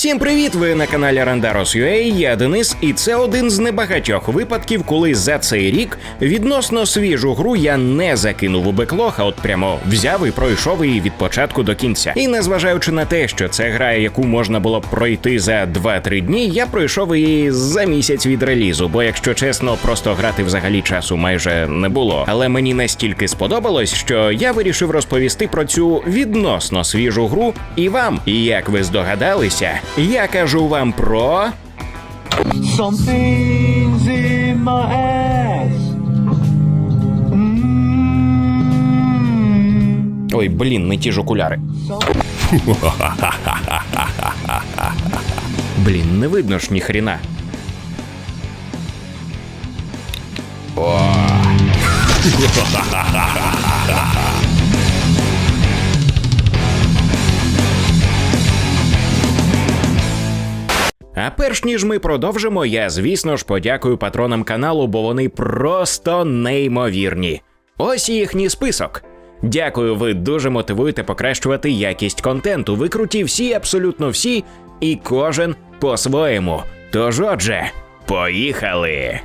Всім привіт! Ви на каналі Randaros.ua, Я Денис, і це один з небагатьох випадків, коли за цей рік відносно свіжу гру я не закинув у беклог, а от прямо взяв і пройшов її від початку до кінця. І незважаючи на те, що це гра, яку можна було б пройти за 2-3 дні, я пройшов її за місяць від релізу, бо якщо чесно, просто грати взагалі часу майже не було. Але мені настільки сподобалось, що я вирішив розповісти про цю відносно свіжу гру і вам. І як ви здогадалися, я кажу вам про. Something's in my ass. Mm. Ой, блін, не ті ж окуляри. Блін, не видно ж ніхрена. О. А перш ніж ми продовжимо, я звісно ж подякую патронам каналу, бо вони просто неймовірні. Ось їхній список. Дякую, ви дуже мотивуєте покращувати якість контенту. Ви круті всі, абсолютно всі, і кожен по-своєму. Тож, отже, поїхали.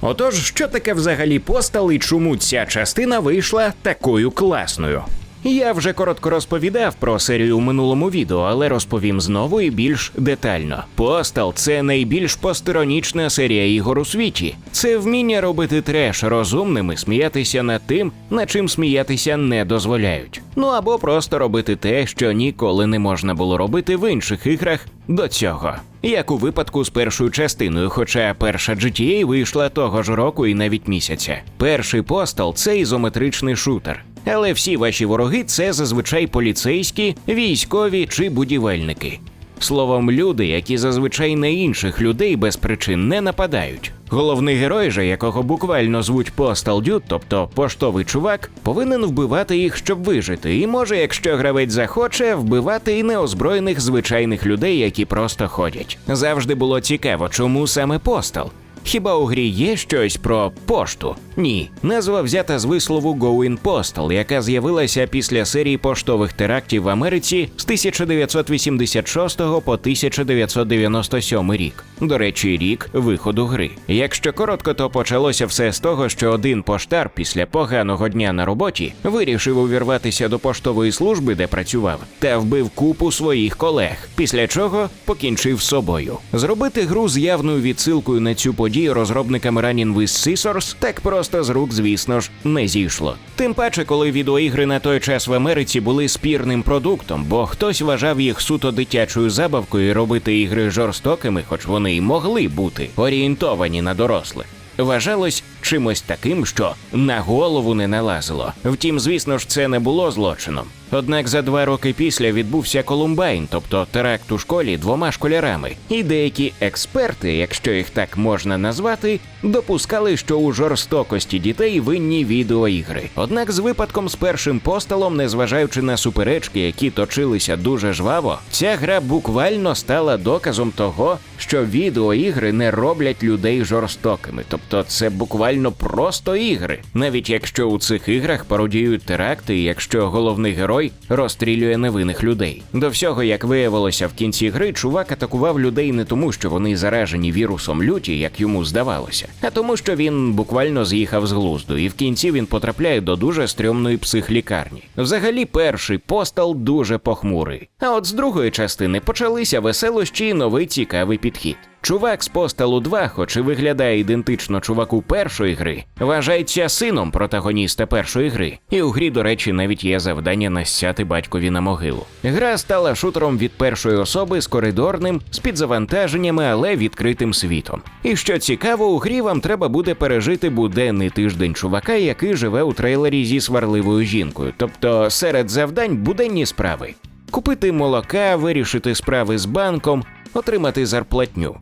Отож, що таке взагалі постал і чому ця частина вийшла такою класною? Я вже коротко розповідав про серію у минулому відео, але розповім знову і більш детально. Постал це найбільш постеронічна серія ігор у світі. Це вміння робити треш розумним і сміятися над тим, над чим сміятися не дозволяють. Ну або просто робити те, що ніколи не можна було робити в інших іграх до цього. Як у випадку з першою частиною, хоча перша GTA вийшла того ж року і навіть місяця. Перший постал це ізометричний шутер. Але всі ваші вороги це зазвичай поліцейські, військові чи будівельники. Словом, люди, які зазвичай на інших людей без причин не нападають. Головний герой же, якого буквально звуть Dude, тобто поштовий чувак, повинен вбивати їх, щоб вижити, і може, якщо гравець захоче, вбивати і неозброєних звичайних людей, які просто ходять. Завжди було цікаво, чому саме Постал. Хіба у грі є щось про пошту? Ні. Назва взята з вислову Go in Postal, яка з'явилася після серії поштових терактів в Америці з 1986 по 1997 рік. До речі, рік виходу гри. Якщо коротко, то почалося все з того, що один поштар після поганого дня на роботі вирішив увірватися до поштової служби, де працював, та вбив купу своїх колег. Після чого покінчив з собою. Зробити гру з явною відсилкою на цю подію розробниками Running with Scissors так просто з рук, звісно ж, не зійшло. Тим паче, коли відеоігри на той час в Америці були спірним продуктом, бо хтось вважав їх суто дитячою забавкою і робити ігри жорстокими, хоч вони й могли бути орієнтовані на дорослих. Вважалось чимось таким, що на голову не налазило. Втім, звісно ж, це не було злочином. Однак за два роки після відбувся Колумбайн, тобто теракт у школі двома школярами, і деякі експерти, якщо їх так можна назвати, допускали, що у жорстокості дітей винні відеоігри. Однак з випадком з першим посталом, незважаючи на суперечки, які точилися дуже жваво, ця гра буквально стала доказом того, що відеоігри не роблять людей жорстокими, тобто це буквально просто ігри, навіть якщо у цих іграх пародіюють теракти, якщо головний герой розстрілює невинних людей. До всього, як виявилося в кінці гри, чувак атакував людей не тому, що вони заражені вірусом люті, як йому здавалося, а тому, що він буквально з'їхав з глузду, і в кінці він потрапляє до дуже стрьомної психлікарні. Взагалі, перший постал дуже похмурий. А от з другої частини почалися веселощі і новий цікавий підхід. Чувак з постелу 2, хоч і виглядає ідентично чуваку першої гри, вважається сином протагоніста першої гри. І у грі, до речі, навіть є завдання насяти батькові на могилу. Гра стала шутером від першої особи з коридорним, з підзавантаженнями, але відкритим світом. І що цікаво, у грі вам треба буде пережити буденний тиждень чувака, який живе у трейлері зі сварливою жінкою, тобто серед завдань буденні справи. Купити молока, вирішити справи з банком, отримати зарплатню.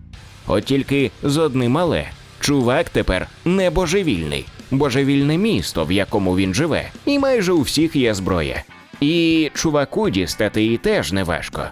От тільки з одним але чувак тепер не божевільний, божевільне місто, в якому він живе, і майже у всіх є зброя. І чуваку дістати її теж не важко.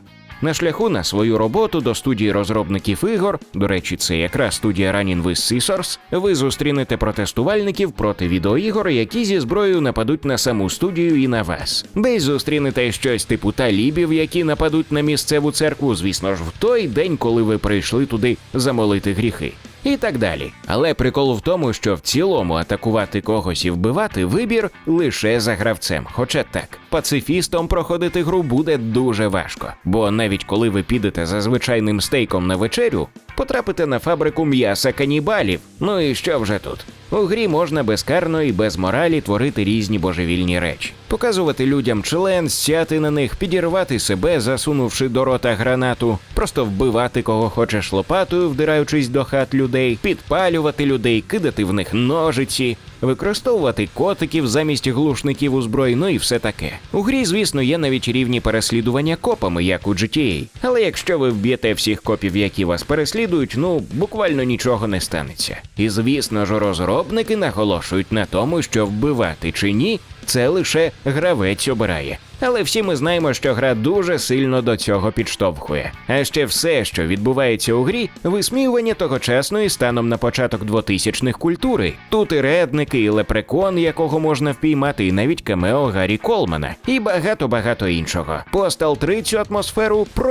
На шляху на свою роботу до студії розробників ігор, до речі, це якраз студія Running with Scissors, ви зустрінете протестувальників проти відеоігор, які зі зброєю нападуть на саму студію і на вас. Десь зустрінете щось типу талібів, які нападуть на місцеву церкву, звісно ж, в той день, коли ви прийшли туди замолити гріхи. І так далі. Але прикол в тому, що в цілому атакувати когось і вбивати вибір лише за гравцем. Хоча так, пацифістом проходити гру буде дуже важко. Бо навіть коли ви підете за звичайним стейком на вечерю, потрапите на фабрику м'яса канібалів. Ну і що вже тут? У грі можна безкарно і без моралі творити різні божевільні речі, показувати людям член, сяти на них, підірвати себе, засунувши до рота гранату, просто вбивати кого хочеш лопатою, вдираючись до хат людей, підпалювати людей, кидати в них ножиці, використовувати котиків замість глушників у зброї, ну і все таке. У грі, звісно, є навіть рівні переслідування копами, як у GTA. Але якщо ви вб'єте всіх копів, які вас переслідують, ну буквально нічого не станеться. І звісно ж, розробники наголошують на тому, що вбивати чи ні, це лише гравець обирає. Але всі ми знаємо, що гра дуже сильно до цього підштовхує. А ще все, що відбувається у грі, висміювання тогочасної станом на початок 2000-х культури. Тут і редники, і лепрекон, якого можна впіймати, і навіть камео Гаррі Колмана, і багато багато іншого. Постал 3 цю атмосферу про.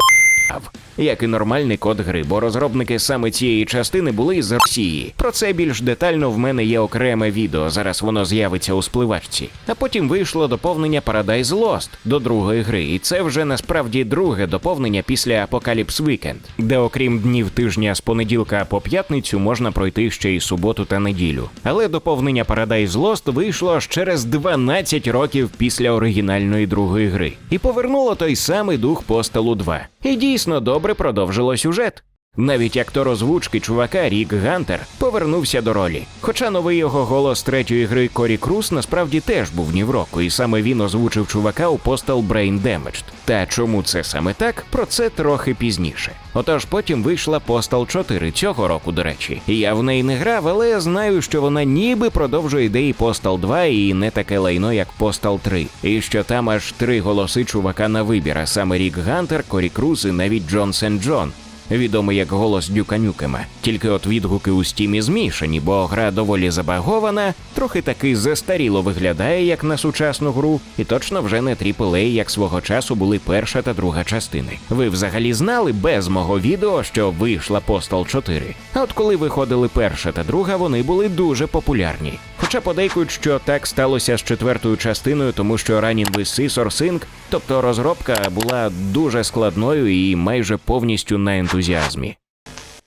Як і нормальний код гри, бо розробники саме цієї частини були з Росії. Про це більш детально в мене є окреме відео. Зараз воно з'явиться у спливачці. А потім вийшло доповнення Paradise Lost до другої гри, і це вже насправді друге доповнення після Apocalypse Weekend, де окрім днів тижня з понеділка по п'ятницю можна пройти ще й суботу та неділю. Але доповнення Paradise Lost вийшло аж через 12 років після оригінальної другої гри і повернуло той самий дух Постелу 2. І дійсно добре продовжило сюжет. Навіть актор озвучки чувака Рік Гантер повернувся до ролі. Хоча новий його голос третьої гри Корі Круз насправді теж був ні в року, і саме він озвучив чувака у Postal Brain Damaged. Та чому це саме так, про це трохи пізніше. Отож потім вийшла Postal 4 цього року, до речі. Я в неї не грав, але я знаю, що вона ніби продовжує ідеї Postal 2 і не таке лайно, як Postal 3. І що там аж три голоси чувака на вибір, а саме Рік Гантер, Корі Круз і навіть Джон Сен Джон відомий як голос Дюка Нюкема. Тільки от відгуки у стімі змішані, бо гра доволі забагована, трохи таки застаріло виглядає як на сучасну гру, і точно вже не AAA, як свого часу були перша та друга частини. Ви взагалі знали без мого відео, що вийшла Postal 4. А от коли виходили перша та друга, вони були дуже популярні. Хоча подейкують, що так сталося з четвертою частиною, тому що Running with Scissor Sync, тобто розробка була дуже складною і майже повністю на ентузіазмі.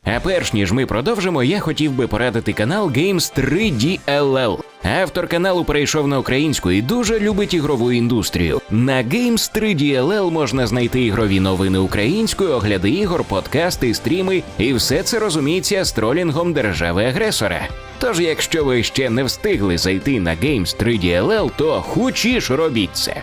А перш ніж ми продовжимо, я хотів би порадити канал Games 3D LL. Автор каналу перейшов на українську і дуже любить ігрову індустрію. На Games 3D LL можна знайти ігрові новини українською, огляди ігор, подкасти, стріми, і все це розуміється з тролінгом держави-агресора. Тож, якщо ви ще не встигли зайти на Games 3D LL, то хучіш робіть це.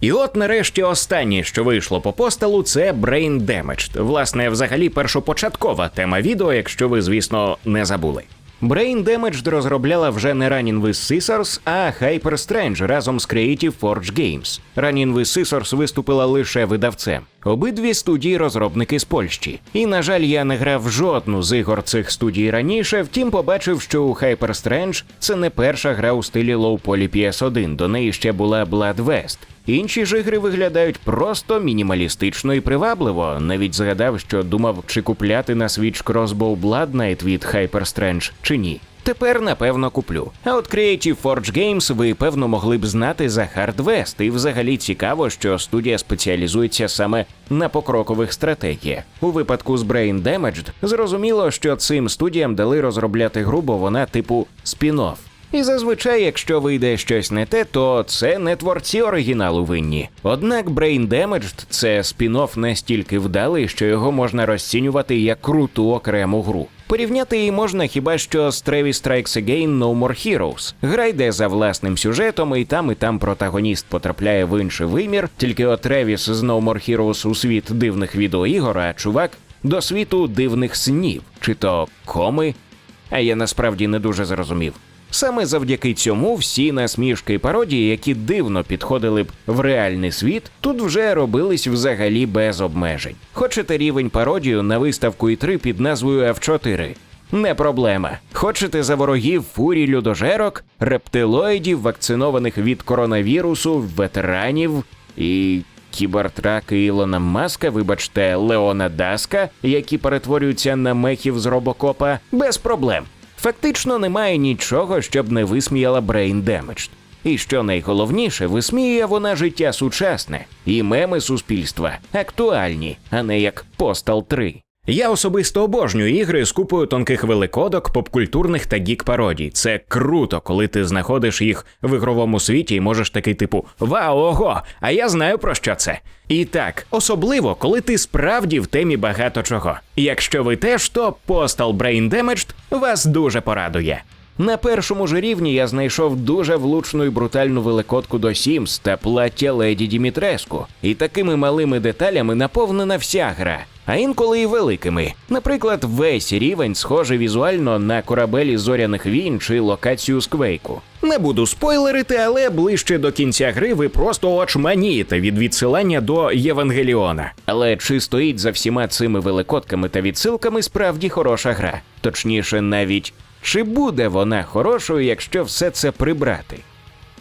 І от нарешті останнє, що вийшло по постелу, це Brain Damaged. Власне, взагалі першопочаткова тема відео, якщо ви, звісно, не забули. Brain Damaged розробляла вже не Running with Scissors, а Hyper Strange разом з Creative Forge Games. Running with Scissors виступила лише видавцем. Обидві студії розробники з Польщі. І, на жаль, я не грав в жодну з ігор цих студій раніше, втім побачив, що у Hyper Strange це не перша гра у стилі Low Poly PS1, до неї ще була Blood West. Інші ж ігри виглядають просто мінімалістично і привабливо. Навіть згадав, що думав, чи купляти на Switch Crossbow Blood Knight від Hyper Strange, чи ні. Тепер напевно куплю. А от Creative Forge Games ви певно могли б знати за Hard і взагалі цікаво, що студія спеціалізується саме на покрокових стратегіях. У випадку з Brain Damaged зрозуміло, що цим студіям дали розробляти гру, бо вона типу спін-офф. І зазвичай, якщо вийде щось не те, то це не творці оригіналу винні. Однак Brain Damaged – це спін-офф настільки вдалий, що його можна розцінювати як круту окрему гру. Порівняти її можна хіба що з Travis Strikes Again No More Heroes. Гра йде за власним сюжетом, і там, і там протагоніст потрапляє в інший вимір, тільки от Тревіс з No More Heroes у світ дивних відеоігор, а чувак до світу дивних снів, чи то коми. А я насправді не дуже зрозумів. Саме завдяки цьому всі насмішки і пародії, які дивно підходили б в реальний світ, тут вже робились взагалі без обмежень. Хочете рівень пародію на виставку І3 під назвою F4? Не проблема. Хочете за ворогів фурій людожерок, рептилоїдів, вакцинованих від коронавірусу, ветеранів і кібертраки Ілона Маска, вибачте, Леона Даска, які перетворюються на мехів з робокопа, без проблем. Фактично немає нічого, щоб не висміяла Brain Damaged. І що найголовніше, висміює вона життя сучасне і меми суспільства актуальні, а не як Postal 3. Я особисто обожнюю ігри з купою тонких великодок, попкультурних та гік-пародій. Це круто, коли ти знаходиш їх в ігровому світі і можеш такий типу Вау, ого! А я знаю про що це. І так, особливо, коли ти справді в темі багато чого. Якщо ви теж, то Postal Brain Damaged вас дуже порадує. На першому ж рівні я знайшов дуже влучну і брутальну великодку до Sims та плаття леді Дімітреску. І такими малими деталями наповнена вся гра, а інколи і великими. Наприклад, весь рівень схожий візуально на корабелі зоряних війн чи локацію з Квейку. Не буду спойлерити, але ближче до кінця гри ви просто очманієте від відсилання до Євангеліона. Але чи стоїть за всіма цими великодками та відсилками справді хороша гра? Точніше, навіть чи буде вона хорошою, якщо все це прибрати?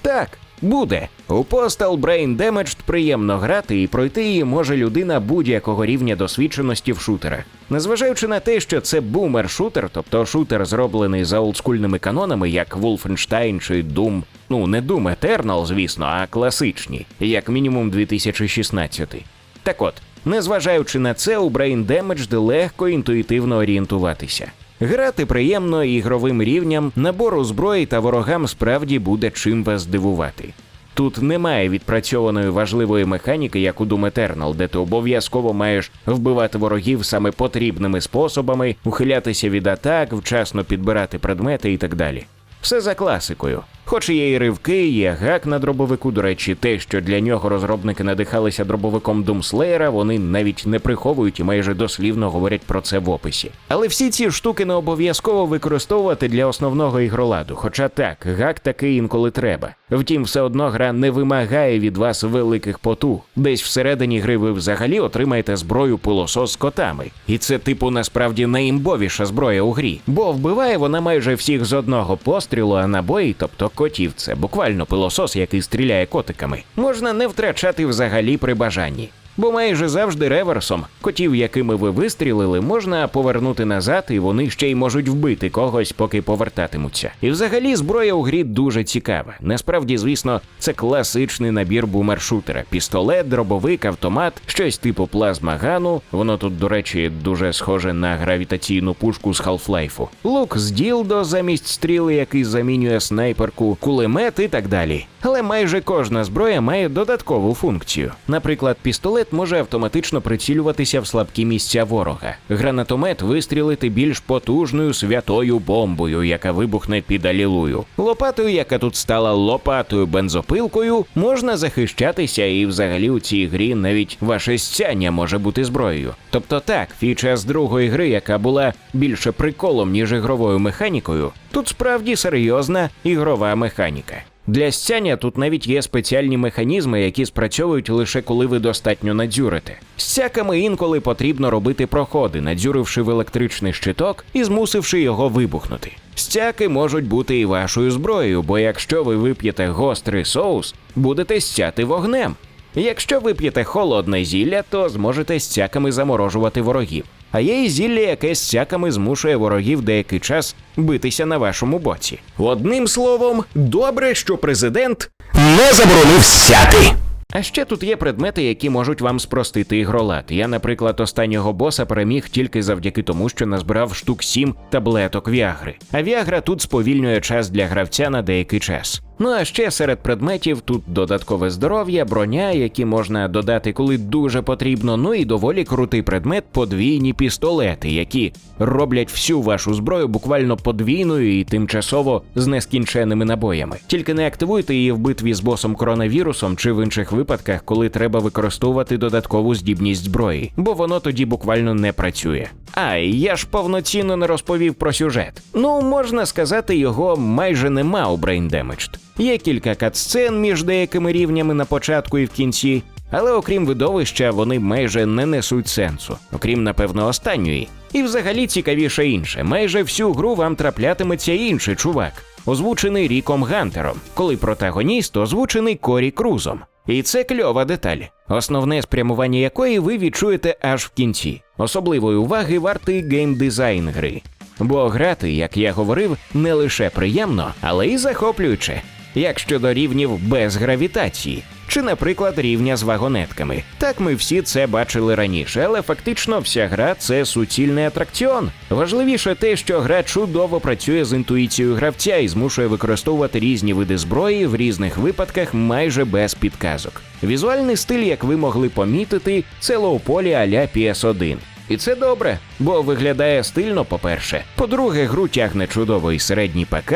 Так, буде. У Postal Brain Damaged приємно грати і пройти її може людина будь-якого рівня досвідченості в шутерах. Незважаючи на те, що це бумер-шутер, тобто шутер, зроблений за олдскульними канонами, як Wolfenstein чи Doom, ну не Doom Eternal, звісно, а класичні, як мінімум 2016. Так от, незважаючи на це, у Brain Damaged легко інтуїтивно орієнтуватися. Грати приємно ігровим рівням, набору зброї та ворогам справді буде чим вас здивувати. Тут немає відпрацьованої важливої механіки, як у Doom Eternal, де ти обов'язково маєш вбивати ворогів саме потрібними способами, ухилятися від атак, вчасно підбирати предмети і так далі. Все за класикою. Хоч є і ривки, є гак на дробовику. До речі, те, що для нього розробники надихалися дробовиком Doomslayer, вони навіть не приховують і майже дослівно говорять про це в описі. Але всі ці штуки не обов'язково використовувати для основного ігроладу. Хоча так, гак таки інколи треба. Втім, все одно гра не вимагає від вас великих потуг. Десь всередині гри ви взагалі отримаєте зброю пилосос з котами. І це, типу, насправді найімбовіша зброя у грі, бо вбиває вона майже всіх з одного пострілу, а набої, тобто котів, це буквально пилосос, який стріляє котиками, можна не втрачати взагалі при бажанні. Бо майже завжди реверсом котів, якими ви вистрілили, можна повернути назад, і вони ще й можуть вбити когось, поки повертатимуться. І взагалі зброя у грі дуже цікава. Насправді, звісно, це класичний набір бумершутера: пістолет, дробовик, автомат, щось типу плазмагану. Воно тут, до речі, дуже схоже на гравітаційну пушку з Half-Life. Лук з ділдо замість стріли, який замінює снайперку, кулемет і так далі. Але майже кожна зброя має додаткову функцію. Наприклад, пістолет може автоматично прицілюватися в слабкі місця ворога. Гранатомет вистрілити більш потужною святою бомбою, яка вибухне під алілую. Лопатою, яка тут стала лопатою бензопилкою, можна захищатися, і взагалі у цій грі навіть ваше стяння може бути зброєю. Тобто так, фіча з другої гри, яка була більше приколом, ніж ігровою механікою, тут справді серйозна ігрова механіка. Для стяння тут навіть є спеціальні механізми, які спрацьовують лише коли ви достатньо надзюрите. Стяками інколи потрібно робити проходи, надзюривши в електричний щиток і змусивши його вибухнути. Стяки можуть бути і вашою зброєю, бо якщо ви вип'єте гострий соус, будете стяти вогнем. Якщо вип'єте холодне зілля, то зможете стяками заморожувати ворогів. А є і зілля, яке стяками змушує ворогів деякий час битися на вашому боці. Одним словом, добре, що президент не заборонив сяти. а ще тут є предмети, які можуть вам спростити ігролад. Я, наприклад, останнього боса переміг тільки завдяки тому, що назбирав штук 7 таблеток Віагри. А Віагра тут сповільнює час для гравця на деякий час. Ну а ще серед предметів тут додаткове здоров'я, броня, які можна додати, коли дуже потрібно. Ну і доволі крутий предмет подвійні пістолети, які роблять всю вашу зброю буквально подвійною і тимчасово з нескінченними набоями. Тільки не активуйте її в битві з босом коронавірусом чи в інших випадках, коли треба використовувати додаткову здібність зброї, бо воно тоді буквально не працює. А я ж повноцінно не розповів про сюжет. Ну можна сказати, його майже нема у Brain Damaged. Є кілька катсцен між деякими рівнями на початку і в кінці, але окрім видовища, вони майже не несуть сенсу, окрім напевно останньої. І взагалі цікавіше інше. Майже всю гру вам траплятиметься інший чувак, озвучений Ріком Гантером, коли протагоніст озвучений Корі Крузом. І це кльова деталь, основне спрямування якої ви відчуєте аж в кінці. Особливої уваги вартий геймдизайн гри. Бо грати, як я говорив, не лише приємно, але й захоплююче. Як щодо рівнів без гравітації, чи, наприклад, рівня з вагонетками. Так ми всі це бачили раніше, але фактично вся гра це суцільний атракціон. Важливіше те, що гра чудово працює з інтуїцією гравця і змушує використовувати різні види зброї в різних випадках майже без підказок. Візуальний стиль, як ви могли помітити, це лоуполі а-ля PS1. І це добре, бо виглядає стильно, по-перше. По-друге, гру тягне чудово і середній ПК.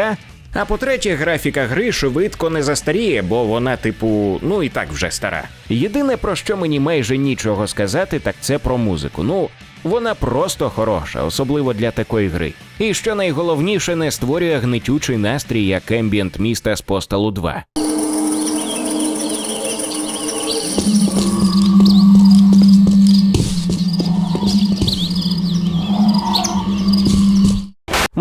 А по-третє, графіка гри швидко не застаріє, бо вона, типу, ну і так вже стара. Єдине, про що мені майже нічого сказати, так це про музику. Ну, вона просто хороша, особливо для такої гри. І що найголовніше, не створює гнетючий настрій, як ембієнт міста з посталу 2.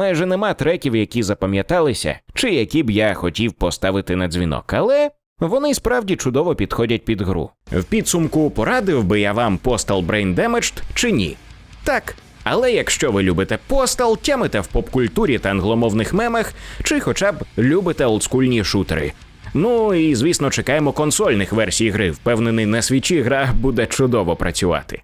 Майже нема треків, які запам'яталися, чи які б я хотів поставити на дзвінок, але вони справді чудово підходять під гру. В підсумку порадив би я вам Postal Brain Damaged чи ні? Так. Але якщо ви любите Postal, тямите в попкультурі та англомовних мемах, чи хоча б любите олдскульні шутери. Ну і звісно, чекаємо консольних версій гри. Впевнений, на свічі гра буде чудово працювати.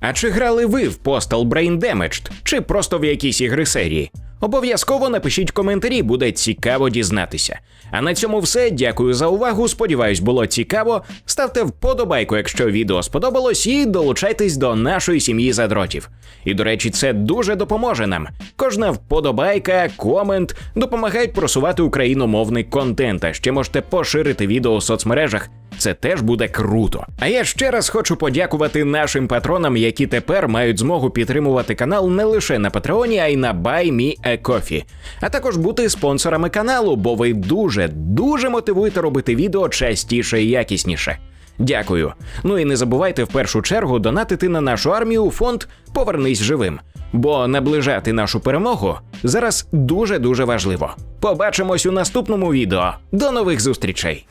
А чи грали ви в Postal Brain Damaged, чи просто в якійсь ігри серії? Обов'язково напишіть коментарі, буде цікаво дізнатися. А на цьому все. Дякую за увагу. Сподіваюсь, було цікаво. Ставте вподобайку, якщо відео сподобалось, і долучайтесь до нашої сім'ї задротів. І до речі, це дуже допоможе нам. Кожна вподобайка, комент допомагають просувати україномовний контент. А ще можете поширити відео у соцмережах. Це теж буде круто. А я ще раз хочу подякувати нашим патронам, які тепер мають змогу підтримувати канал не лише на Патреоні, а й на BuyMeACoffee. А також бути спонсорами каналу, бо ви дуже дуже мотивуєте робити відео частіше і якісніше. Дякую. Ну і не забувайте в першу чергу донатити на нашу армію фонд Повернись живим. Бо наближати нашу перемогу зараз дуже дуже важливо. Побачимось у наступному відео. До нових зустрічей!